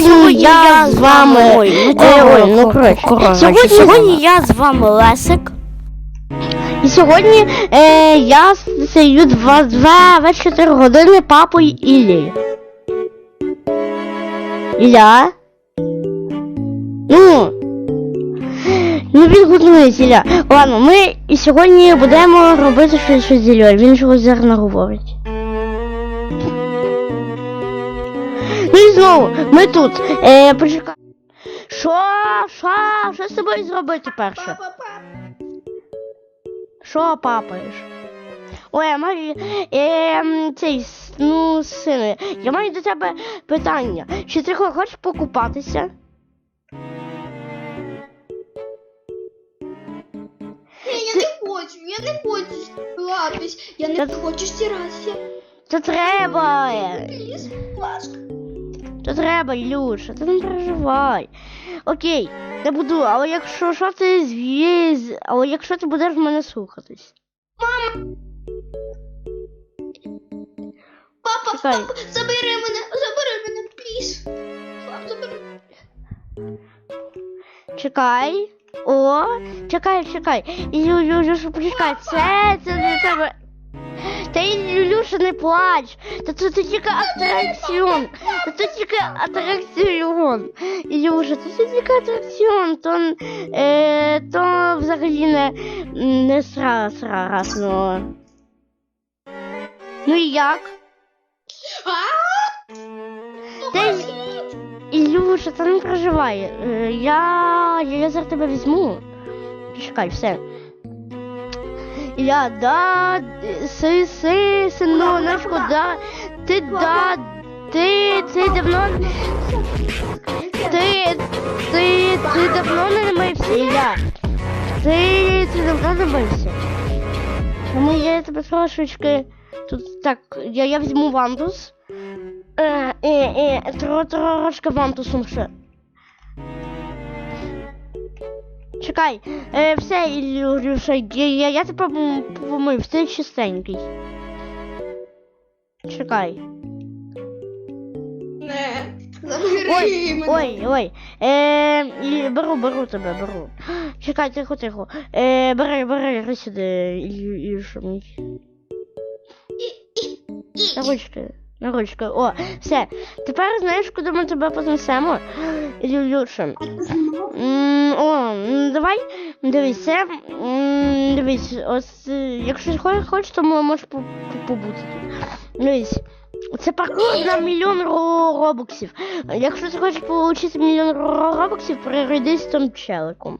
сьогодні я з вами. Ой, ну, Е, ой, ну коротше. Сьогодні, Сьогодні я з вами Лесик. і сьогодні е, я стою два, два, 24 години папою Іллі. Ілля? Ну. Ну він готується, Ілля. Ладно, ми і сьогодні будемо робити щось, щось зільове. Він чогось зараз не говорить. Знову, ми тут. Е, почекай. Що? Що? Що з тобою зробити перше? Що папаєш? Ой, я маю е, цей ну, сине, я маю до тебе питання. Чи ти хочеш покупатися? Ні, я не хочу, я не хочу спілатись, я не хочу стиратися. То треба. Пліз, ласка. То треба, Ілюша, ти не переживай. Окей, не буду, але якщо що ти звіз, але якщо ти будеш мене слухатись. Папа, Чекай. папа, забери мене, забери мене. Пап, забери. Чекай. О, чекай, чекай. Ілю, Ілюша, почекай. Це, це для тебе. Та Ілюша, не плач. Та це, це тільки атракціон. Та це тільки атракціон. Ілюша, це, це тільки атракціон. То, е, то взагалі не, не сра, сра, раз, ну. І як? Та Ілюша, та не проживай. Е, Я, я зараз тебе візьму. Чекай, все. Я да, си, си, синоночку, да, ти да, ти, ти давно, ти, ти, ти давно не мився, Ілля. Ти, ти давно не мився. Тому я тебе трошечки, тут так, я, я візьму вантус. Е, е, е, тро, трошки вантусом ще. Чекай, е, все, Ілюша, я, я, я тебе пом- помив, ти чистенький. Чекай. Не, забери Ой, мене. ой, ой. Е, беру, беру тебе, беру. Чекай, тихо, тихо. Е, бери, бери, бери сюди, Ілю, Ілюша мій. На ручки, на ручки. О, все. Тепер знаєш, куди ми тебе понесемо? Ілюша. О, давай, дивись, дивись, ось, е, якщо хочеш, то мо- можеш по- по- побути. Дивись, це паркур на мільйон робоксів. Якщо ти хочеш отримати мільйон робоксів, перейди з тим челиком.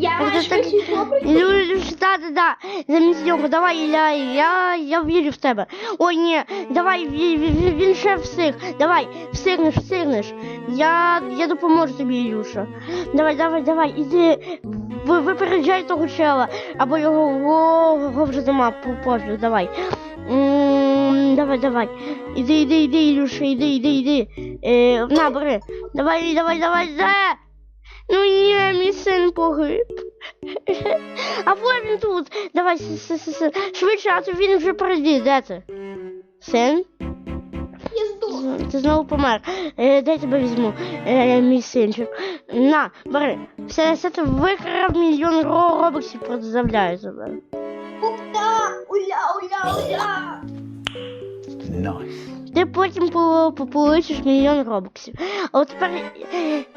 Я ти так-. Люш, да, да, да. Замість нього, давай, Ілля, я, я вірю в тебе. Ой, ні, давай, він, він, він ще встиг. Давай, встигнеш, встигнеш. Я, я допоможу тобі, Ілюша. Давай, давай, давай, іди, ви, випереджай того чела, або його, його, його вже нема, по- пофіг, давай. М, Давай, давай. Іди, іди, іди, Ілюша, іди, іди, іди. Е, на, бери. Давай, давай, давай, да. Ну ні, мій син погиб. А вот він тут. Давай, с- с- с- с- швидше, а то він вже прийде. Де ти? Син? Я здох. Ти знову помер. Е, де я тебе візьму, е, мій синчик. На, бери. Все, все ти викрав мільйон ро- робоксів, продавляю тебе. Уля, уля, уля, уля. Ти потім по, по, получиш мільйон робоксів. А от тепер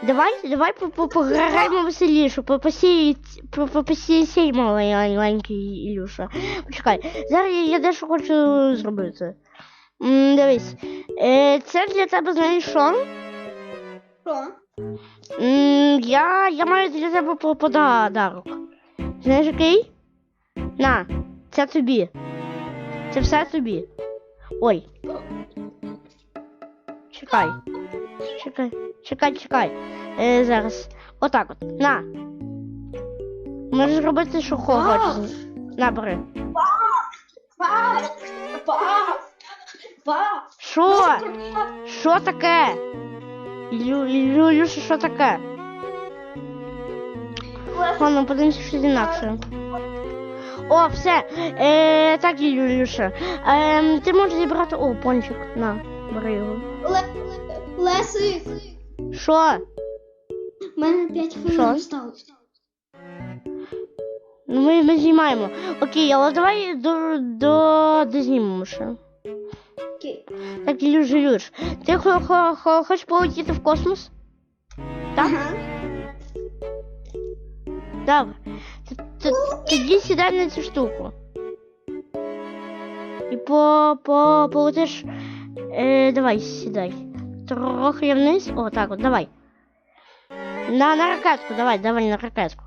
давай, давай по, по, пограємо веселіше, по, посій, по, по, посій, сій маленький Ілюша. Почекай, зараз я, я дещо хочу зробити. М, дивись, е, це для тебе знаєш що? Що? М, я, я маю для тебе по- подарок. Знаєш який? На, це тобі. Це все тобі. Ой. Чекай. Чекай, чекай, чекай. Е, зараз. Отак от. На. Можеш робити, що хочеш. На, бери. Пап, пап, пап. Що? Що таке? Ілю, Ілюша, що таке? Ладно, подивимося щось інакше. О, все. Е, так, Ілюша. Е, ти можеш зібрати. О, пончик. На. Бери його. Ле... Лесик. Що? У мене 5 Що? хвилин осталось. Ну ми, ми знімаємо. Окей, але давай до, до, дознімемо ще. Окей. Так, Ілюш, Ілюш, ти хо, хо, хо, хочеш полетіти в космос? Так? Ага. Добре. Т- т- Тоді сідай на цю штуку. І по, по, полетиш. Е, давай, сідай. Трохи вниз. О, так от, давай. На, на ракетку, давай, давай на ракетку.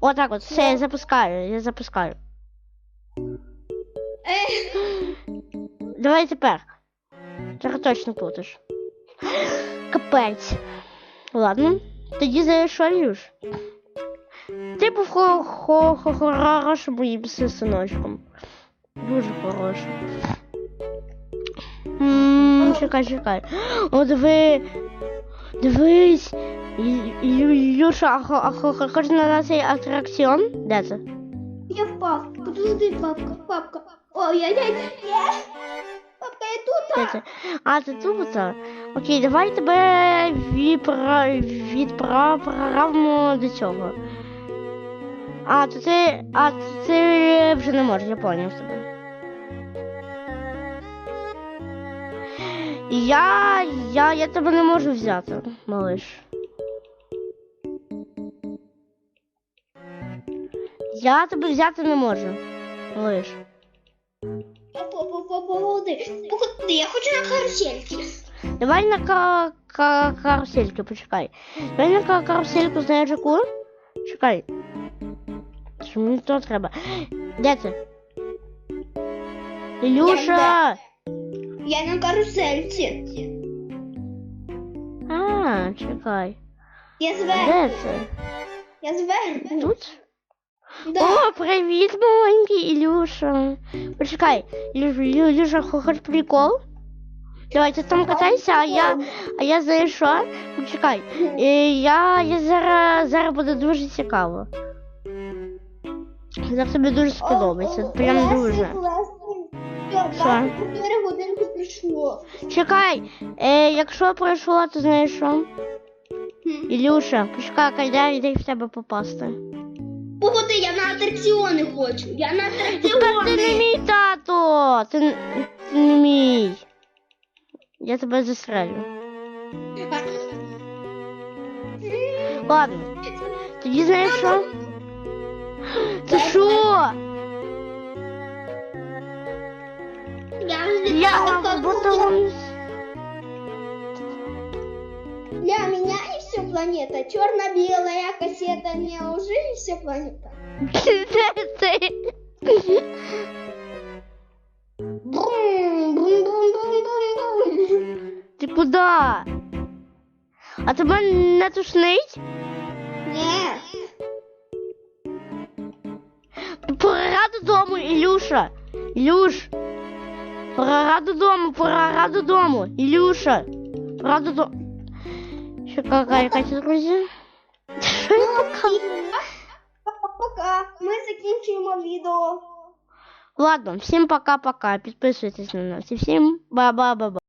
О, так от, все, я запускаю, я запускаю. Давай тепер. Зараз точно плутаєш. Капець. Ладно. Тоді заїшов Ілюш. Ти був хо хо хо хорошим моїм синочком. Дуже хорошим. М, Чекай, чекай. О, диви. Дивись. Ілю- а хо- а хо- хо- хочеш на цей атракціон? Де це? я впав. Подожди, папка, папка. О, я, я, я. Папка, я тут. Це? А, це тут? Окей, давай тебе відпра... відправимо до цього. А, то ти. А, то ти вже не можеш, я поняв тебе. Я. Я. Я тебе не можу взяти, малиш. Я тебе взяти не можу, малиш. Походи, походи, я хочу на карусельки. Давай на ка- ка- карусельку, почекай. Давай на ка- карусельку знаєш яку? Чекай. Що мені то треба? Де ти? Ілюша! Я на карусельці. А, чекай. Я зверху. Де це? Я зверху. Тут? Да. О, привіт, маленький Ілюша. Почекай, Ілюша, Ілю- Ілюша, прикол? Давай, ти там катайся, а я, а я знаєш що? Почекай. Е, Я, я зараз, зараз буде дуже цікаво. Зараз тобі дуже сподобається. Прям дуже. Що? Що? 4 годинки. Чекай, е, якщо пройшло, то знаєш що? Ілюша, почекай, кайда йди в тебе попасти. Походи, я на атракціони хочу. Я на Тепер ти не атракціони. мій тато! Ти, н- ти не мій. Я тебе застрелю. Ладно, тоді знаєш що? Це що? Я как будто... Для меня не все планета. Черно-белая кассета. Неужели все планета? Ти. Ти куди? А тебе не тушнить? Нет. Пора додому, Ілюша. Ілюш. Пора додому, пора додому. Ілюша. Пора додому. Що яка якась друзі? Що я показую? Пока. Ми закінчуємо відео. Ладно, всім пока-пока. Підписуйтесь на нас. І всім ба-ба-ба-ба.